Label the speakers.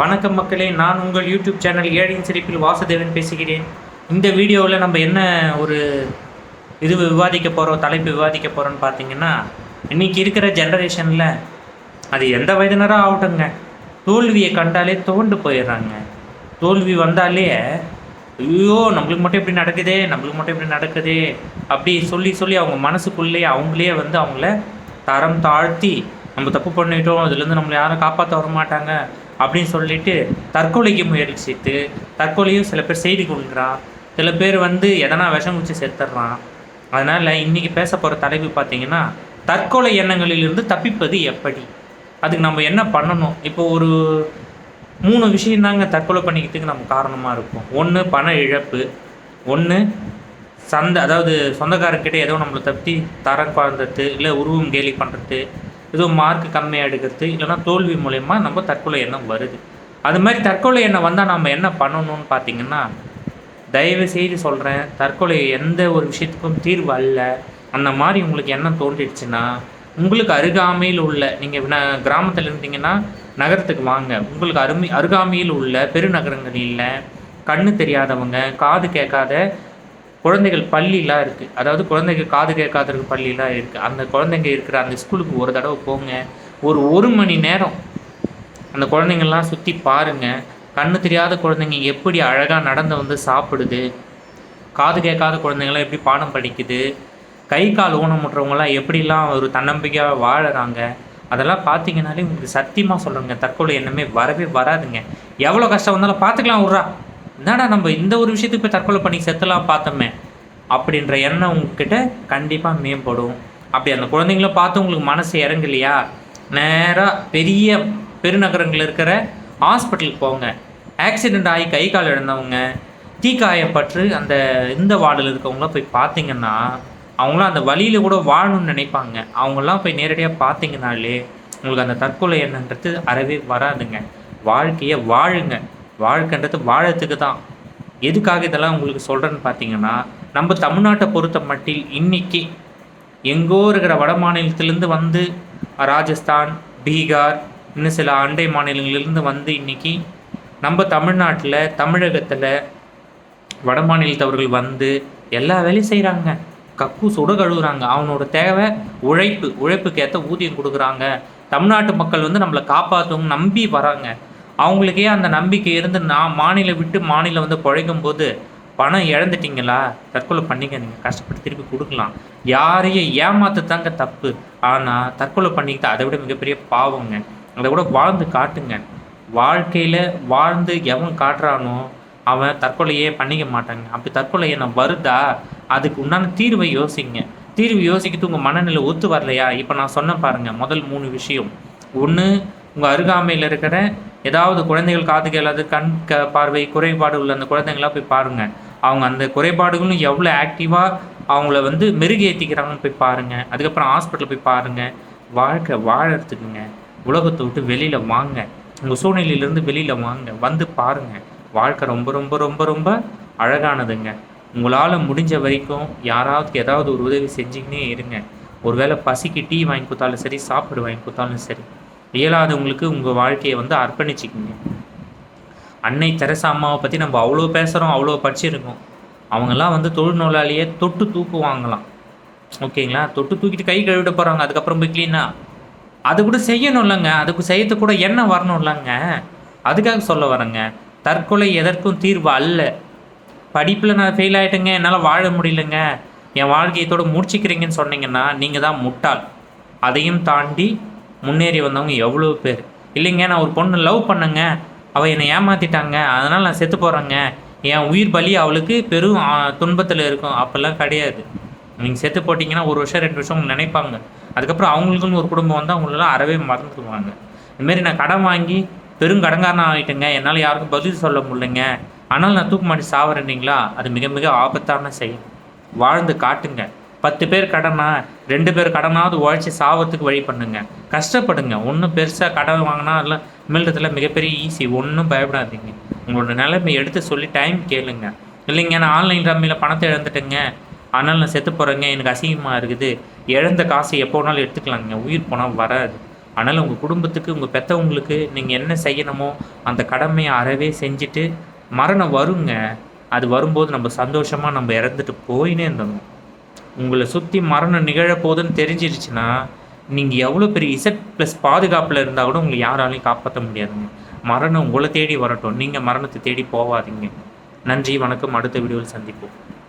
Speaker 1: வணக்கம் மக்களே நான் உங்கள் யூடியூப் சேனல் ஏழின் சிரிப்பில் வாசுதேவன் பேசுகிறேன். இந்த வீடியோவில் நம்ம என்ன ஒரு இது விவாதிக்க போகிறோம் தலைப்பு விவாதிக்க போகிறோன்னு பார்த்தீங்கன்னா இன்னைக்கு இருக்கிற ஜென்ரேஷனில் அது எந்த வயதினராக ஆகட்டுங்க. தோல்வியை கண்டாலே தோண்டு போயிடுறாங்க. தோல்வி வந்தாலே ஐயோ நம்மளுக்கு மட்டும் இப்படி நடக்குதே நம்மளுக்கு மட்டும் இப்படி நடக்குதே அப்படி சொல்லி சொல்லி அவங்க மனசுக்குள்ளேயே அவங்களே வந்து அவங்கள தரம் தாழ்த்தி நம்ம தப்பு பண்ணிட்டோம் இதுலேருந்து நம்மளை யாரும் காப்பாற்ற வர மாட்டாங்க அப்படின்னு சொல்லிட்டு தற்கொலைக்கு முயற்சித்து தற்கொலையும் சில பேர் செய்து கொள்கிறான் சில பேர் வந்து எதனா விஷம் குச்சி செத்துடுறான். அதனால் இன்றைக்கி பேச போகிற தலைப்பு பார்த்தீங்கன்னா தற்கொலை எண்ணங்களிலிருந்து தப்பிப்பது எப்படி? அதுக்கு நம்ம என்ன பண்ணணும்? இப்போ ஒரு மூணு விஷயம் தாங்க தற்கொலை பண்ணிக்கிறதுக்கு நம்ம காரணமாக இருக்கும். ஒன்று பண இழப்பு ஒன்று சந்தை அதாவது சொந்தக்காரர்கிட்ட ஏதோ நம்மளை தப்பி தரம் குழந்தது இல்லை உருவம் கேலி பண்ணுறது ஏதோ மார்க் கம்மியாக எடுக்கிறது இல்லைன்னா தோல்வி மூலயமா நம்ம தற்கொலை எண்ணம் வருது. அது மாதிரி தற்கொலை எண்ணம் வந்தால் நம்ம என்ன பண்ணணும்னு பார்த்தீங்கன்னா தயவு செய்து சொல்கிறேன் தற்கொலை எந்த ஒரு விஷயத்துக்கும் தீர்வு அல்ல. அந்த மாதிரி உங்களுக்கு எண்ணம் தோன்றிடுச்சுன்னா உங்களுக்கு அருகாமையில் உள்ள நீங்கள் கிராமத்தில் இருந்தீங்கன்னா நகரத்துக்கு வாங்க. உங்களுக்கு அருமை அருகாமையில் உள்ள பெருநகரங்களில் கண்ணு தெரியாதவங்க காது கேட்காத குழந்தைகள் பள்ளிலாம் இருக்குது அதாவது குழந்தைகள் காது கேட்காதவங்க பள்ளிலாம் இருக்குது அந்த குழந்தைங்க இருக்கிற அந்த ஸ்கூலுக்கு ஒரு தடவை போங்க. ஒரு ஒரு மணி நேரம் அந்த குழந்தைங்கள்லாம் சுற்றி பாருங்கள் கண்ணு தெரியாத குழந்தைங்க எப்படி அழகாக நடந்து வந்து சாப்பிடுது? காது கேட்காத குழந்தைங்களாம் எப்படி பாடம் படிக்குது? கை கால் ஊனமுட்டுறவங்களாம் எப்படிலாம் ஒரு தன்னம்பிக்கையாக வாழுறாங்க? அதெல்லாம் பார்த்தீங்கனாலே உங்களுக்கு சத்தியமாக சொல்கிறேங்க தற்கொலை எண்ணமே வரவே வராதுங்க. எவ்வளோ கஷ்டம் வந்தாலும் பார்த்துக்கலாம் விட்றா என்னடா நம்ம இந்த ஒரு விஷயத்துக்கு போய் தற்கொலை பண்ணி செத்தலாம் பார்த்தோமே? அப்படின்ற எண்ணம் உங்ககிட்ட கண்டிப்பாக மேம்படும். அப்படி அந்த குழந்தைங்கள பார்த்து உங்களுக்கு மனசு இறங்கலையா? நேராக பெரிய பெருநகரங்களில் இருக்கிற ஹாஸ்பிட்டலுக்கு போங்க. ஆக்சிடெண்ட் ஆகி கை கால் இழந்தவங்க தீக்காயப்பட்டு அந்த இந்த வார்டில் இருக்கவங்களாம் போய் பார்த்தீங்கன்னா அவங்களாம் அந்த வழியில் கூட வாழணும்னு நினைப்பாங்க. அவங்களாம் போய் நேரடியாக பார்த்தீங்கனாலே உங்களுக்கு அந்த தற்கொலை எண்ணன்றது அறவே வராதுங்க. வாழ்க்கையை வாழுங்க. வாழ்க்கைன்றது வாழத்துக்கு தான் எதுக்காக இதெல்லாம் உங்களுக்கு சொல்கிறேன்னு பார்த்தீங்கன்னா நம்ம தமிழ்நாட்டை பொறுத்த மட்டில் இன்றைக்கி எங்கோ இருக்கிற வட மாநிலத்திலேருந்து வந்து ராஜஸ்தான் பீகார் இன்னும் சில அண்டை மாநிலங்களிலிருந்து வந்து இன்னைக்கு நம்ம தமிழ்நாட்டில் தமிழகத்தில் வட மாநிலத்தவர்கள் வந்து எல்லா வேலையும் செய்கிறாங்க கக்கு சுட கழுவுறாங்க. அவனோட தேவை உழைப்பு. உழைப்புக்கு ஏற்ற ஊதியம் கொடுக்குறாங்க. தமிழ்நாட்டு மக்கள் வந்து நம்மளை காப்பாற்றவும் நம்பி வராங்க. அவங்களுக்கே அந்த நம்பிக்கை இருந்து நான் மாநிலம் விட்டு மாநிலம் வந்து பிழைக்கும் போது பணம் இழந்துட்டீங்களா? தற்கொலை பண்ணிக்க நீங்கள் கஷ்டப்பட்டு திருப்பி கொடுக்கலாம். யாரையும் ஏமாத்து தாங்க தப்பு. ஆனால் தற்கொலை பண்ணிக்கிட்டு அதை விட மிகப்பெரிய பாவங்க. அதை கூட வாழ்ந்து காட்டுங்க. வாழ்க்கையில் வாழ்ந்து எவன் காட்டுறானோ அவன் தற்கொலையே பண்ணிக்க மாட்டாங்க. அப்படி தற்கொலை என்ன வருதா? அதுக்கு உண்டான தீர்வை யோசிங்க. தீர்வு யோசிக்கிறது உங்கள் மனநிலை ஒத்து வரலையா? இப்போ நான் சொன்ன பாருங்கள் முதல் மூணு விஷயம். ஒன்று உங்கள் அருகாமையில் இருக்கிற ஏதாவது குழந்தைகள் காது கேளாது கண் க பார்வை குறைபாடு உள்ள அந்த குழந்தைங்களாம் போய் பாருங்கள் அவங்க அந்த குறைபாடுகளும் எவ்வளோ ஆக்டிவாக அவங்கள வந்து மெருகேற்றிக்கிறாங்கன்னு போய் பாருங்கள் அதுக்கப்புறம் ஹாஸ்பிட்டல் போய் பாருங்கள் வாழ்க்கை வாழறதுக்குங்க. உலகத்தை விட்டு வெளியில் வாங்க. உங்கள் சூழ்நிலையிலேருந்து வெளியில் வாங்க. வந்து பாருங்கள் வாழ்க்கை ரொம்ப ரொம்ப ரொம்ப ரொம்ப அழகானதுங்க. உங்களால் முடிஞ்ச வரைக்கும் யாராவது ஏதாவது ஒரு உதவி செஞ்சுக்கினே இருங்க. ஒருவேளை பசிக்கு டீ வாங்கி கொடுத்தாலும் சரி சாப்பாடு வாங்கி கொடுத்தாலும் சரி. இயலாதவங்களுக்கு உங்கள் வாழ்க்கையை வந்து அர்ப்பணிச்சிக்கிங்க. அன்னை தெரசா அம்மாவை பற்றி நம்ம அவ்வளோ பேசுகிறோம் அவ்வளோ படிச்சிருக்கோம். அவங்கெல்லாம் வந்து தொழில்நோயாளியே தொட்டு தூக்குவாங்களாம். ஓகேங்களா? தொட்டு தூக்கிட்டு கை கழுவிட போகிறாங்க அதுக்கப்புறம் போய் க்ளீனாக அது கூட செய்யணும் இல்லைங்க. அதுக்கு செய்யறது கூட என்ன வரணும் இல்லைங்க. அதுக்காக சொல்ல வரேங்க. தற்கொலை எதற்கும் தீர்வு அல்ல. படிப்பில் நான் ஃபெயில் ஆகிட்டேங்க என்னால் வாழ முடியலங்க. என் வாழ்க்கையத்தோடு முடிச்சிக்கிறீங்கன்னு சொன்னீங்கன்னா நீங்கள் தான் முட்டாள். அதையும் தாண்டி முன்னேறி வந்தவங்க எவ்வளோ பேர். இல்லைங்க நான் ஒரு பொண்ணு லவ் பண்ணேங்க. அவள் என்னை ஏமாற்றிட்டாங்க அதனால் நான் செத்து போகிறேங்க என் உயிர் பலி அவளுக்கு பெரும் துன்பத்தில் இருக்கும். அப்போல்லாம் கிடையாது. நீங்கள் செத்து போட்டிங்கன்னா ஒரு வருஷம் ரெண்டு வருஷம் அவங்க நினைப்பாங்க. அதுக்கப்புறம் அவங்களுக்குன்னு ஒரு குடும்பம் வந்து அவங்களெல்லாம் அறவே மறந்துடுவாங்க இதுமாரி நான் கடன் வாங்கி பெரும் கடன்காரன் ஆகிட்டேங்க என்னால் யாருக்கும் பதில் சொல்ல முடியலைங்க. ஆனால் நான் தூக்கு மாட்டி சாவறேன்னீங்களா அது மிக மிக ஆபத்தான செயல். வாழ்ந்து காட்டுங்க. பத்து பேர் கடனா ரெண்டு பேர் கடனாவது உழைச்சி சாவத்துக்கு வழி பண்ணுங்க. கஷ்டப்படுங்க. ஒன்றும் பெருசாக கடன் வாங்கினா எல்லாம் மில்றதுல மிகப்பெரிய ஈஸி ஒன்றும் பயப்படாதீங்க. உங்களோட நிலைமை எடுத்து சொல்லி டைம் கேளுங்க. இல்லைங்க நான் ஆன்லைன் ரம்மியில் பணத்தை இழந்துட்டேங்க. அதனால் நான் செத்து போகிறேங்க எனக்கு அசிங்கமாக இருக்குது. இழந்த காசை எப்போ வேணாலும் எடுத்துக்கலாங்க. உயிர் போனால் வராது. அதனால் உங்கள் குடும்பத்துக்கு உங்கள் பெற்றவங்களுக்கு நீங்கள் என்ன செய்யணுமோ அந்த கடமையை அறவே செஞ்சுட்டு மரணம் வருங்க. அது வரும்போது நம்ம சந்தோஷமாக நம்ம இறந்துட்டு போயினே இருந்தோம் உங்களை சுற்றி மரணம் நிகழப்போகுதுன்னு தெரிஞ்சிருச்சுன்னா நீங்கள் எவ்வளோ பெரிய இசட் ப்ளஸ் பாதுகாப்பில் இருந்தால் கூட உங்களை யாராலையும் காப்பாற்ற முடியாதுங்க. மரணம் உங்களை தேடி வரட்டும். நீங்கள் மரணத்தை தேடி போகாதீங்க. நன்றி வணக்கம். அடுத்த வீடியோவில் சந்திப்போம்.